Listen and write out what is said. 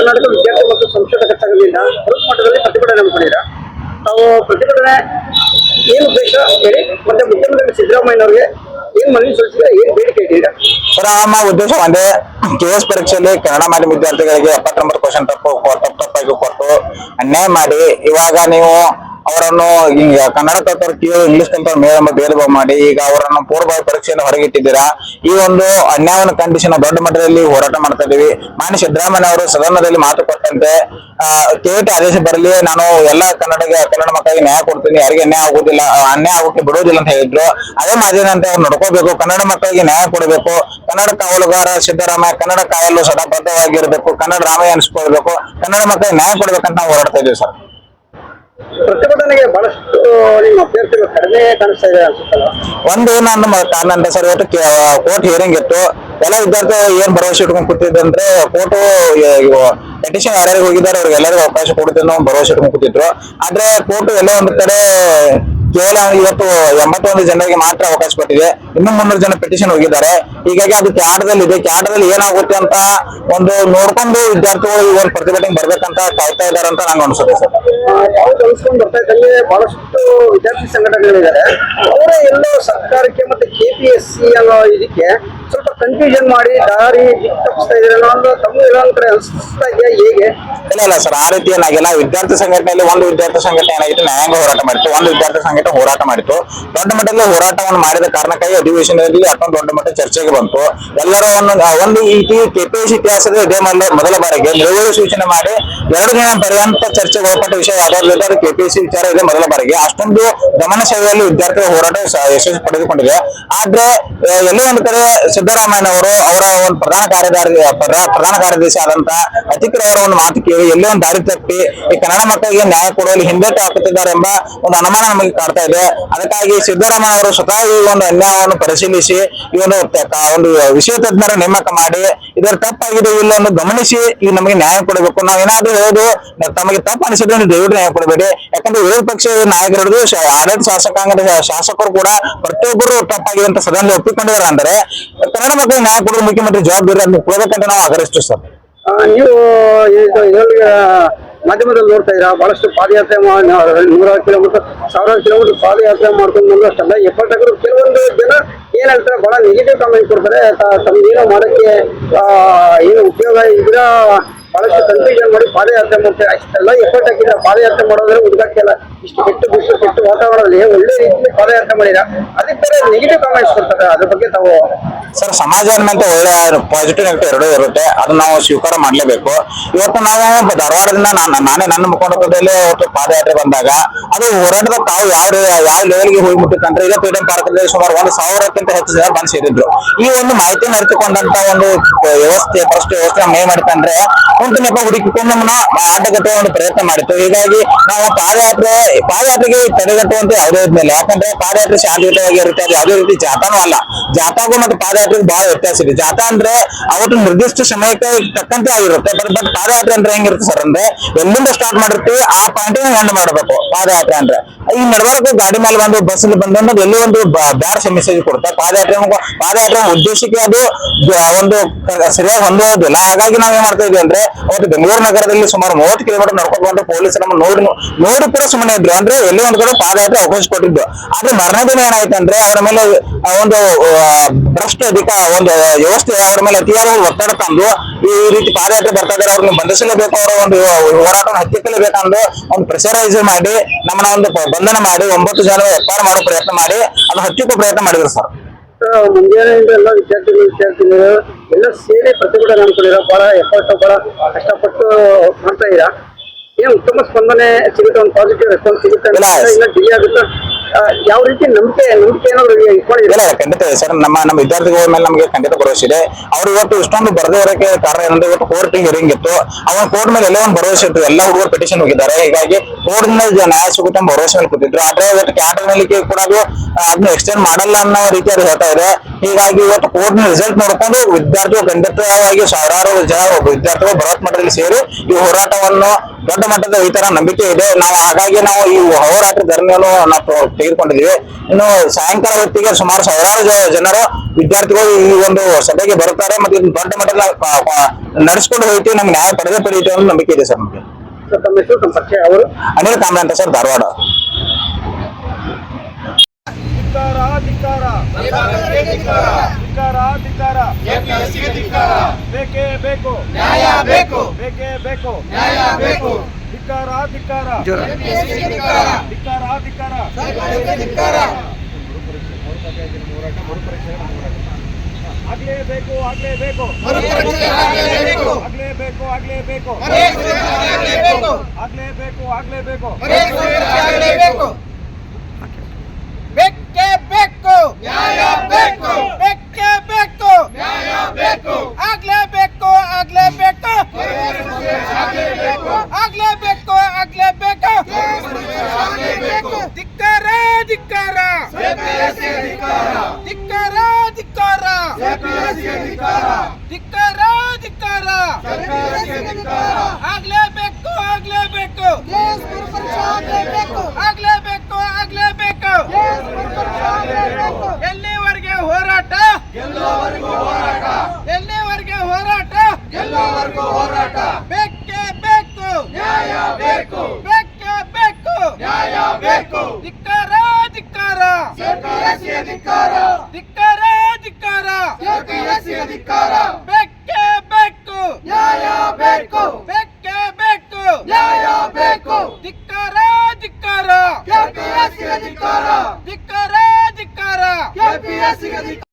ಕರ್ನಾಟಕ ವಿದ್ಯಾರ್ಥಿ ಮತ್ತು ಸಂಶೋಧಕ ಸಂಘದಿಂದ ಬೃಹತ್ ಮಟ್ಟದಲ್ಲಿ ಪ್ರತಿಭಟನೆ ಹಮ್ಮಿಕೊಂಡಿದ್ದೀರಾ ತಾವು ಪ್ರತಿಭಟನೆ ಏನು ಉದ್ದೇಶ ಹೇಳಿ? ಮತ್ತೆ ಮುಖ್ಯಮಂತ್ರಿ ಸಿದ್ದರಾಮಯ್ಯನವರಿಗೆ ಏನ್ ಮನವಿ ಸಲ್ಲಿಸಿದ್ರೆ ಏನ್ ಬೇಡಿಕೆ ಇಟ್ಟಿದ್ದೀರಾ? ನಮ್ಮ ಉದ್ದೇಶ ಒಂದೇ ಕೆ ಎಸ್ ಪರೀಕ್ಷೆಯಲ್ಲಿ ಕನ್ನಡ ಮಾಧ್ಯಮ ವಿದ್ಯಾರ್ಥಿಗಳಿಗೆ ಎಪ್ಪತ್ತೊಂಬತ್ತು ಕ್ವಶನ್ ತಪ್ಪು ತಪ್ಪು ತಪ್ಪಾಗಿ ಕೊಟ್ಟು, ಅನ್ಯಾಯ ಮಾಡಿ. ಇವಾಗ ನೀವು ಅವರನ್ನು ಈಗ ಕನ್ನಡ ಕಲ್ತವ್ರು ಕೇಳಿ ಇಂಗ್ಲಿಷ್ ಕಲ್ತವ್ರು ಮೇಲ್ ಭಾವ ಮಾಡಿ, ಈಗ ಅವರನ್ನು ಪೂರ್ವಭಾವಿ ಪರೀಕ್ಷೆಯನ್ನು ಹೊರಗಿಟ್ಟಿದ್ದೀರಾ? ಈ ಒಂದು ಅನ್ಯಾಯವನ್ನು ಖಂಡಿಸಿ ನಾವು ದೊಡ್ಡ ಮಟ್ಟದಲ್ಲಿ ಹೋರಾಟ ಮಾಡ್ತಾ ಇದೀವಿ ಮಾನ್ಯ ಸಿದ್ದರಾಮಯ್ಯ ಅವರು ಸದನದಲ್ಲಿ ಮಾತು ಕೊಟ್ಟಂತೆ ಕೇಟಿ ಆದೇಶ ಬರಲಿ, ನಾನು ಎಲ್ಲ ಕನ್ನಡಕ್ಕೆ ಕನ್ನಡ ಮಕ್ಕಳಿಗೆ ನ್ಯಾಯ ಕೊಡ್ತೀನಿ, ಯಾರಿಗೆ ಅನ್ಯಾಯ ಆಗುದಿಲ್ಲ ಅನ್ಯಾಯ ಆಗೋಕೆ ಬಿಡೋದಿಲ್ಲ ಅಂತ ಹೇಳಿದ್ರು. ಅದೇ ಮಾಧ್ಯಮದಂತೆ ಅವ್ರು ನಡ್ಕೋಬೇಕು, ಕನ್ನಡ ಮಕ್ಕಳಿಗೆ ನ್ಯಾಯ ಕೊಡಬೇಕು, ಕನ್ನಡ ಕಾವಲುಗಾರ ಸಿದ್ದರಾಮಯ್ಯ, ಕನ್ನಡ ಕಾಯಲು ಸದಾ ಕನ್ನಡ ರಾಮಯ್ಯ ಅನಿಸ್ಕೊಳ್ಬೇಕು, ಕನ್ನಡ ಮಕ್ಕಳಿಗೆ ನ್ಯಾಯ ಕೊಡ್ಬೇಕಂತ ನಾವು ಹೋರಾಡ್ತಾ ಇದೀವಿ ಸರ್. ಪ್ರತಿಭಟನೆಗೆ ಬಹಳಷ್ಟು ನಿಮ್ಮ ಅಭ್ಯರ್ಥಿಗಳು ಕಡಿಮೆ ಕಾಣಿಸ್ತಾ ಇದೆ ಅನ್ಸುತ್ತಲ್ಲ ಒಂದು ನನ್ನ ಅಂತ ಸರ್ ಇವತ್ತು ಕೋರ್ಟ್ ಹಿಯರಿಂಗ್ ಇತ್ತು. ಎಲ್ಲ ವಿದ್ಯಾರ್ಥಿಗಳು ಏನ್ ಭರವಸೆ ಇಟ್ಕೊಂಡು ಕೂತಿದ್ದಂದ್ರೆ ಕೋರ್ಟ್ ಪೆಟಿಷನ್ ಯಾರ್ಯಾರು ಹೋಗಿದ್ದಾರೆ ಅವ್ರಿಗೆ ಎಲ್ಲರಿಗೂ ಅವಕಾಶ ಕೊಡುತ್ತೆ ಅನ್ನೋ ಭರವಸೆ ಇಟ್ಕೊಂಡು ಕೂತಿದ್ರು. ಆದ್ರೆ ಕೋರ್ಟ್ ಎಲ್ಲ ಒಂದು ಕಡೆ ಕೇವಲ ಇವತ್ತು ಎಂಬತ್ತೊಂದು ಜನರಿಗೆ ಮಾತ್ರ ಅವಕಾಶ ಕೊಟ್ಟಿದೆ. ಇನ್ನೂ ಮುನ್ನೂರು ಜನ ಪಿಟಿಷನ್ ಹೋಗಿದ್ದಾರೆ. ಹೀಗಾಗಿ ಅದು ಕ್ಯಾಡದಲ್ಲಿ ಇದೆ ಕ್ಯಾಡದಲ್ಲಿ ಏನಾಗುತ್ತೆ ಅಂತ ಒಂದು ನೋಡ್ಕೊಂಡು ವಿದ್ಯಾರ್ಥಿಗಳು ಈ ಒಂದು ಪ್ರತಿಭಟನೆ ಬರ್ಬೇಕಂತ ಕಾಯ್ತಾ ಇದ್ದಾರೆ ಅಂತ ನಂಗೆ ಅನ್ಸುತ್ತೆ ಸರ್. ಬಹಳಷ್ಟು ವಿದ್ಯಾರ್ಥಿ ಸಂಘಟನೆಗಳಿದ್ದಾರೆ. ಅವರೇ ಎಲ್ಲ ಸರ್ಕಾರಕ್ಕೆ ಮತ್ತೆ ಕೆಪಿಎಸ್ಸಿ ಅನ್ನೋ ಇದಕ್ಕೆ ಸ್ವಲ್ಪ ಕನ್ಫ್ಯೂಷನ್ ಮಾಡಿ, ದಾರಿ ತಪ್ಪಿಸ್ತಾ ಇದ್ದಾರೆ ಒಂದು ತಮ್ಮ ಇರೋ ಕಡೆ ಅನಿಸ್ತಾ ಇಲ್ಲ ಇಲ್ಲ ಸರ್, ಆ ರೀತಿ ಏನಾಗಿಲ್ಲ. ವಿದ್ಯಾರ್ಥಿ ಸಂಘಟನೆಯಲ್ಲಿ ಒಂದು ವಿದ್ಯಾರ್ಥಿ ಸಂಘಟನೆ ಏನಾಗಿತ್ತು, ನ್ಯಾಯಾಂಗ ಹೋರಾಟ ಮಾಡಿತ್ತು. ಒಂದು ವಿದ್ಯಾರ್ಥಿ ಸಂಘಟನೆ ಹೋರಾಟ ಮಾಡಿತ್ತು. ದೊಡ್ಡ ಮಟ್ಟದಲ್ಲಿ ಹೋರಾಟವನ್ನು ಮಾಡಿದ ಕಾರಣಕ್ಕಾಗಿ ಅಧಿವೇಶನದಲ್ಲಿ ಅಷ್ಟೊಂದು ದೊಡ್ಡ ಮಟ್ಟ ಚರ್ಚೆಗೆ ಬಂತು. ಎಲ್ಲರ ಒಂದು ಒಂದು ಈ ಕೆಪಿಎಸ್ ಇತಿಹಾಸದ ಇದೇ ಮೊದಲ ಮೊದಲ ಬಾರಿಗೆ ನಿಲುವಳಿ ಸೂಚನೆ ಮಾಡಿ ಎರಡು ದಿನ ಪರ್ಯಂತ ಚರ್ಚೆಗೆ ಒಳಪಟ್ಟ ವಿಷಯ ಯಾವ್ದಾದ್ರು ಅದು ಕೆಪಿಎಸ್ಸಿ ವಿಚಾರ ಇದೆ ಮೊದಲ ಬಾರಿಗೆ. ಅಷ್ಟೊಂದು ಗಮನ ಸೇವೆಯಲ್ಲಿ ವಿದ್ಯಾರ್ಥಿಗಳ ಹೋರಾಟ ಯಶಸ್ವಿ ಯಶಸ್ಸು ಪಡೆದುಕೊಂಡಿದೆ. ಆದ್ರೆ ಎಲ್ಲೋ ಒಂದು ಕಡೆ ಸಿದ್ದರಾಮಯ್ಯನವರು ಅವರ ಒಂದು ಪ್ರಧಾನ ಕಾರ್ಯದರ್ಶಿ ಪ್ರಧಾ- ಪ್ರಧಾನ ಕಾರ್ಯದರ್ಶಿ ಆದಂತ ಅತಿಕ್ರ ಅವರ ಒಂದು ಮಾತು ಕೇಳಿ, ಎಲ್ಲಿ ಒಂದು ದಾರಿ ತಪ್ಪಿ ಈ ಕನ್ನಡ ಮಕ್ಕಳಿಗೆ ನ್ಯಾಯ ಕೊಡುವಲ್ಲಿ ಹಿಂದೇಟು ಹಾಕುತ್ತಿದ್ದಾರೆ ಎಂಬ ಒಂದು ಅನುಮಾನ ನಮಗೆ ಕಾಡ್ತಾ ಇದೆ. ಅದಕ್ಕಾಗಿ ಸಿದ್ದರಾಮಯ್ಯ ಅವರು ಸ್ವತಃ ಈ ಒಂದು ಅನ್ಯಾಯವನ್ನು ಪರಿಶೀಲಿಸಿ, ಈ ಒಂದು ಒಂದು ವಿಷಯ ತಜ್ಞರ ನೇಮಕ ಮಾಡಿ ಇದರ ತಪ್ಪಾಗಿದೆ ಇಲ್ಲ ಎಂದು ಗಮನಿಸಿ ಈಗ ನಮಗೆ ನ್ಯಾಯ ಕೊಡಬೇಕು. ನಾವು ಏನಾದ್ರೂ ಹೇಳೋದು ತಮಗೆ ತಪ್ಪು ಅನಿಸಿದ್ರೆ ದಯವಿಟ್ಟು ನ್ಯಾಯ ಕೊಡಬೇಡಿ. ಯಾಕಂದ್ರೆ ವಿರೋಧ ಪಕ್ಷ ನಾಯಕರು ಹಿಡಿದು ಆಡಳಿತ ಶಾಸಕಾಂಗದ ಶಾಸಕರು ಕೂಡ ಪ್ರತಿಯೊಬ್ಬರು ತಪ್ಪಾಗಿದೆ ಅಂತ ಸದನದಲ್ಲಿ ಒಪ್ಪಿಕೊಂಡಿದ್ದಾರೆ. ಅಂದ್ರೆ ಕನ್ನಡ ಮಕ್ಕಳಿಗೆ ನ್ಯಾಯ ಕೊಡೋದು ಮುಖ್ಯಮಂತ್ರಿ ಜವಾಬ್ದಾರಿ ಅಂತ ಕೊಡಬೇಕಂತ ನಾವು ಆಗ್ರಹಿಸ್ತೀವಿ ಸರ್ ಆ, ನೀವು ಇದು ಇದರಲ್ಲಿ ಆ, ಮಾಧ್ಯಮದಲ್ಲಿ ನೋಡ್ತಾ ಇದ್ದೀರಾ ಬಹಳಷ್ಟು ಪಾದಯಾತ್ರೆ ಮಾ- ನೂರಾರು ಕಿಲೋಮೀಟರ್ ಸಾವಿರಾರು ಕಿಲೋಮೀಟರ್ ಪಾದಯಾತ್ರೆ ಮಾಡ್ಕೊಂಡು ಬಂದು ಅಷ್ಟೆಲ್ಲ ಎಫರ್ಟ್ ಹಾಕಿದ್ರು ಕೆಲವೊಂದು ಜನ ಏನ್ ಹೇಳ್ತಾರೆ ಬಹಳ ನೆಗೆಟಿವ್ ಕಾಮೆಂಟ್ ಕೊಡ್ತಾರೆ ತ- ತಮ್ಗೇನೋ ಮಾಡಕ್ಕೆ ಆ, ಏನು ಉಪಯೋಗ ಇದ್ರ ಬಹಳಷ್ಟು ಕನ್ಫ್ಯೂಷನ್ ಮಾಡಿ ಪಾದಯಾತ್ರೆ ಮಾಡ್ತಾರೆ. ಅಷ್ಟೆಲ್ಲ ಎಫರ್ಟ್ ಹಾಕಿದ್ರೆ ಪಾದಯಾತ್ರೆ ಮಾಡೋದ್ರೆ ಹುಡುಗಕ್ಕೆಲ್ಲ ಇಷ್ಟು ಕೆಟ್ಟು ಬಿಸಿಲು ಕೆಟ್ಟು ವಾತಾವರಣದಲ್ಲಿ ಒಳ್ಳೆ ರೀತಿಯಲ್ಲಿ ಪಾದಯಾತ್ರೆ ಮಾಡಿರ ಅದಕ್ಕೆ ನೆಗೆಟಿವ್ ಕಾಮೆಂಟ್ಸ್ ಕೊಡ್ತಾರೆ. ಅದ್ರ ಬಗ್ಗೆ ತಾವು ಸರ್, ಸಮಾಜ ಅಂತ ಒಳ್ಳೆ ಪಾಸಿಟಿವ್ ನೆಗೆಟಿವ್ ಎರಡೂ ಇರುತ್ತೆ. ಅದನ್ನ ನಾವು ಸ್ವೀಕಾರ ಮಾಡ್ಲೇಬೇಕು. ಇವತ್ತು ನಾವು ಧಾರವಾಡದಿಂದ ನಾನು ನಾನೇ ನನ್ನ ಮುಖಂಡದಲ್ಲಿ ಅವತ್ತು ಪಾದಯಾತ್ರೆ ಬಂದಾಗ, ಅದು ಹೋರಾಟದ ತಾವು ಯಾವ ಯಾವ ಲೆವೆಲ್ಗೆ ಹೋಗಿ ಮುಟ್ಟಿತ್ತಂದ್ರೆ ಈಗ ಫ್ರೀಡಂ ಪಾರ್ಕಲ್ಲಿ ಸುಮಾರು ಒಂದು ಸಾವಿರಕ್ಕಿಂತ ಹೆಚ್ಚು ಜನ ಬಂದು ಸೇರಿದ್ರು. ಈ ಒಂದು ಮಾಹಿತಿಯನ್ನು ಅರಿತುಕೊಂಡಂತ ಒಂದು ವ್ಯವಸ್ಥೆ ಫಸ್ಟ್ ವ್ಯವಸ್ಥೆ ಮೇ ಮಾಡಿತ್ತಂದ್ರೆ ನೆಪ ಹುಡುಕಿಕೊಂಡು ನಮ್ಮನ್ನ ಆಟಗಟ್ಟುವ ಒಂದು ಪ್ರಯತ್ನ ಮಾಡಿತ್ತು. ಹೀಗಾಗಿ ನಾವು ಪಾದಯಾತ್ರೆ, ಪಾದಯಾತ್ರೆಗೆ ತಡೆಗಟ್ಟುವಂತ ಯಾವುದೇ ಇದ್ಮೇಲೆ ಯಾಕಂದ್ರೆ ಪಾದಯಾತ್ರೆ ಶಾಂತಿಯುತವಾಗಿ ಇರುತ್ತೆ, ಅದು ಯಾವುದೇ ರೀತಿ ಜಾಥಾನೂ ಅಲ್ಲ. ಜಾಥಾಗೂ ಮತ್ತು ಪಾದಯಾತ್ರೆಗೆ ಬಹಳ ವ್ಯತ್ಯಾಸ ಇದೆ. ಜಾತಾ ಅಂದ್ರೆ ಅವತ್ತು ನಿರ್ದಿಷ್ಟ ಸಮಯಕ್ಕೆ ತಕ್ಕಂತೆ ಆಗಿರುತ್ತೆ ಬಟ್ ಬಟ್ ಪಾದಯಾತ್ರೆ ಅಂದ್ರೆ ಹೆಂಗಿರುತ್ತೆ ಸರ್ ಅಂದ್ರೆ, ಎಲ್ಲಿಂದ ಸ್ಟಾರ್ಟ್ ಮಾಡಿರ್ತೀವಿ, ಆ ಪಾಯಿಂಟ್ ಎಂಡ್ ಮಾಡಬೇಕು, ಪಾದಯಾತ್ರೆ ಅಂದ್ರೆ. ಈ ನಡವಳಿಕೆ ಗಾಡಿ ಮೇಲೆ ಬಂದು ಬಸ್ ಬಂದು ಎಲ್ಲಿ ಒಂದು ಬ್ಯಾಡ್ ಮೆಸೇಜ್ ಕೊಡುತ್ತೆ. ಪಾದಯಾತ್ರೆ ಪಾದಯಾತ್ರೆ ಉದ್ದೇಶಕ್ಕೆ ಅದು, ಒಂದು ಸರಿಯಾಗಿ ಹೊಂದೋದಿಲ್ಲ ಹಾಗಾಗಿ ನಾವ್ ಏನ್ ಮಾಡ್ತಾ ಇದ್ವಿ ಅಂದ್ರೆ ಅವತ್ತು ಬೆಂಗಳೂರು ನಗರದಲ್ಲಿ ಸುಮಾರು ಮೂವತ್ತು ಕಿಲೋಮೀಟರ್ ನಡ್ಕೊಂಡು ಬಂದು ಪೊಲೀಸ್ ನಮ್ಮ ನೋಡಿ ನೋಡಿ ಕೂಡ ಸುಮ್ಮನೆ ಇದ್ರು. ಅಂದ್ರೆ ಎಲ್ಲಿ ಒಂದ್ ಕಡೆ ಪಾದಯಾತ್ರೆ ಅವಕಾಶ ಕೊಟ್ಟಿದ್ದು ಆದ್ರೆ ಮರಣ ದಿನ ಏನಾಯ್ತು ಅಂದ್ರೆ ಅವರ ಮೇಲೆ ಒಂದು ಭ್ರಷ್ಟ ಅಧಿಕ ಒಂದು ವ್ಯವಸ್ಥೆ ಅವರ ಮೇಲೆ ಅತಿಯಾದ ಒತ್ತಡ ತಂದು ಈ ರೀತಿ ಪಾದಯಾತ್ರೆ ಬರ್ತಾ ಇದ್ದಾರೆ. ಅವ್ರನ್ನ ಬಂಧಿಸಲೇಬೇಕು, ಅವರ ಒಂದು ಹೋರಾಟವನ್ನು ಹತ್ತಿಕ್ಕಲೇಬೇಕಂದು ಒಂದು ಪ್ರೆಷರೈಸ್ ಮಾಡಿ ನಮ್ಮನ್ನ ಒಂದು ಬಂಧನ ಮಾಡಿ ಒಂಬತ್ತು ಜನ ಎಫ್ಐಆರ್ ಮಾಡೋ ಪ್ರಯತ್ನ ಮಾಡಿ, ಅದು ಹತ್ತಿಕ್ಕೋ ಪ್ರಯತ್ನ ಮಾಡಿದ್ರು ಸರ್. ಮುಂಜಾನೆಯಿಂದ ಎಲ್ಲ ವಿದ್ಯಾರ್ಥಿಗಳು ವಿದ್ಯಾರ್ಥಿನಿಗಳು ಎಲ್ಲ ಸೇರಿ ಪ್ರತಿಭಟನೆ ಅನ್ಕೊಂಡಿರೋ ಬಹಳ ಎಫರ್ಟ್ ಬಹಳ ಕಷ್ಟಪಟ್ಟು ಮಾಡ್ತಾ ಇದ್ದೀರಾ ಏನು ಉತ್ತಮ ಸ್ಪಂದನೆ ಸಿಗುತ್ತೆ ಒಂದು ಪಾಸಿಟಿವ್ ರೆಸ್ಪಾನ್ಸ್ ಸಿಗುತ್ತೆ ಇಲ್ಲ. ಡಿಲೇ ಆಗುತ್ತೆ ಯಾವ ರೀತಿ ನಂಬಿಕೆ ನಂಬಿಕೆ ಏನಾದ್ರು ಖಂಡಿತ ಸರ್ ನಮ್ಮ ನಮ್ಮ ವಿದ್ಯಾರ್ಥಿಗಳ ಮೇಲೆ ನಮಗೆ ಖಂಡಿತ ಭರವಸೆ ಇದೆ. ಅವ್ರು ಇವತ್ತು ಇಷ್ಟೊಂದು ಬರದೇ ಇರೋಕೆ ಕಾರಣ ಏನಂದ್ರೆ ಇವತ್ತು ಕೋರ್ಟ್ ಹಿಯರಿಂಗ್ ಇತ್ತು. ಅವನ ಕೋರ್ಟ್ ಮೇಲೆ ಎಲ್ಲ ಭರವಸೆ ಇತ್ತು. ಎಲ್ಲ ಹುಡುಗರು ಪಿಟಿಷನ್ ಹೋಗಿದ್ದಾರೆ. ಹೀಗಾಗಿ ಕೋರ್ಟ್ ಮೇಲೆ ನ್ಯಾಯ ಸಿಗುತ್ತೆ ಭರವಸೆ ಮೇಲೆ ಕೂತಿದ್ರು. ಆದ್ರೆ ಇವತ್ತು ಕ್ಯಾಟರ್ನಲ್ಲಿ ಕೂಡ ಅದು ಆ, ಅದನ್ನ ಎಕ್ಸ್ಟೆಂಡ್ ಮಾಡಲ್ಲ ಅನ್ನೋ ರೀತಿಯಲ್ಲಿ ಹೇಳ್ತಾ ಇದೆ. ಹೀಗಾಗಿ ಇವತ್ತು ಕೋರ್ಟ್ನ ರಿಸಲ್ಟ್ ನೋಡ್ಕೊಂಡು ವಿದ್ಯಾರ್ಥಿಗಳು ಖಂಡಿತವಾಗಿ ಸಾವಿರಾರು ಜನ ವಿದ್ಯಾರ್ಥಿಗಳು ಬೃಹತ್ ಮಟ್ಟದಲ್ಲಿ ಸೇರಿ ಈ ಹೋರಾಟವನ್ನು ದೊಡ್ಡ ಮಟ್ಟದ ಈ ತರ ನಂಬಿಕೆ ಇದೆ. ನಾವು ಹಾಗಾಗಿ ನಾವು ಈ ಹೋರಾಟ ಧರಣಿಯನ್ನು ನಾವು ತೆಗೆದುಕೊಂಡಿದ್ದೀವಿ. ಇನ್ನು ಸಾಯಂಕಾಲ ಹೊತ್ತಿಗೆ ಸುಮಾರು ಸಾವಿರಾರು ಜನರು ವಿದ್ಯಾರ್ಥಿಗಳು ಈ ಒಂದು ಸಭೆಗೆ ಬರುತ್ತಾರೆ ಮತ್ತೆ ಇದನ್ನು ದೊಡ್ಡ ಮಟ್ಟದ ನಡೆಸಿಕೊಂಡು ಹೋಗ್ತೀವಿ ನಮ್ಗೆ ನ್ಯಾಯ ಪಡೆದೇ ಪಡೆಯುತ್ತೆ ಅನ್ನೋ ನಂಬಿಕೆ ಇದೆ ಸರ್ ನಮಗೆ. ಅವರು ಅನಿಲ್ ಕಾಮ್ರೆ ಅಂತ ಸರ್ ಧಾರವಾಡ. ಬೇಕೇ ಬೇಕು. ನ್ಯಾಯ ಬೇಕು. ಬೇಕೇ ಬೇಕು. ನ್ಯಾಯ ಬೇಕು. ಧಿಕ್ಕಾರ ಧಿಕ್ಕಾರ ಧಿಕ್ಕಾರ ಧಿಕ್ಕಾರ ಧಿಕ್ಕಾರ ಸರ್ಕಾರಕ್ಕೆ ಧಿಕ್ಕಾರ ಆಗ್ಲೇಬೇಕು ಆಗ್ಲೇಬೇಕು. ಆಗಲೇಬೇಕು. ಆಗ್ಲೇಬೇಕು ಆಗ್ಲೇಬೇಕು ಆಗ್ಲೇಬೇಕು ಮರುಪರೀಕ್ಷೆ ಆಗಲೇಬೇಕು ಬೇಕೇ ಬೇಕು ನ್ಯಾಯ ಬೇಕು ಬೇಕೇ ಬೇಕು ನ್ಯಾಯ ಬೇಕು ಆಗ್ಲೇಬೇಕು ಆಗ್ಲೇಬೇಕು ಆಗ್ಲೇಬೇಕು ಆಗ್ಲೇಬೇಕು ಧಿಕ್ಕಾರ ಧಿಕ್ಕಾರ ಧಿಕ್ಕಾರ ಧಿಕ್ಕಾರ ಧಿಕ್ಕಾರ ಆಗ್ಲೇಬೇಕು ಆಗ್ಲೇಬೇಕು. ಆಗ್ಲೇಬೇಕು. ಆಗ್ಲೇಬೇಕು ಎಲ್ಲಿವರೆಗೆ ಹೋರಾಟ? ಎಲ್ಲಿವರೆಗೆ ಹೋರಾಟ? ಹೋರಾಟ? ಬೇಕೇ ಬೇಕು. ನ್ಯಾಯ ಬೇಕು. ಬೇಕೇ ಬೇಕು. ನ್ಯಾಯ ಬೇಕು. ಕೆಪಿಎಸ್ಸಿ ಅಧಿಕಾರ. ಧಿಕ್ಕಾರ ಧಿಕ್ಕಾರ. ಕೆಪಿಎಸ್ಸಿ ಅಧಿಕಾರ. ಬೇಕೇ ಬೇಕು ನ್ಯಾಯ ಬೇಕು. ಬೇಕೇ ಬೇಕು ನ್ಯಾಯ ಬೇಕು. ಧಿಕ್ಕಾರ ಧಿಕ್ಕಾರ. ಕೆಪಿಎಸ್ಸಿ ಅಧಿಕಾರ. ಧಿಕ್ಕಾರ ಧಿಕ್ಕಾರ. ಕೆಪಿಎಸ್ಸಿ ಅಧಿಕಾರ.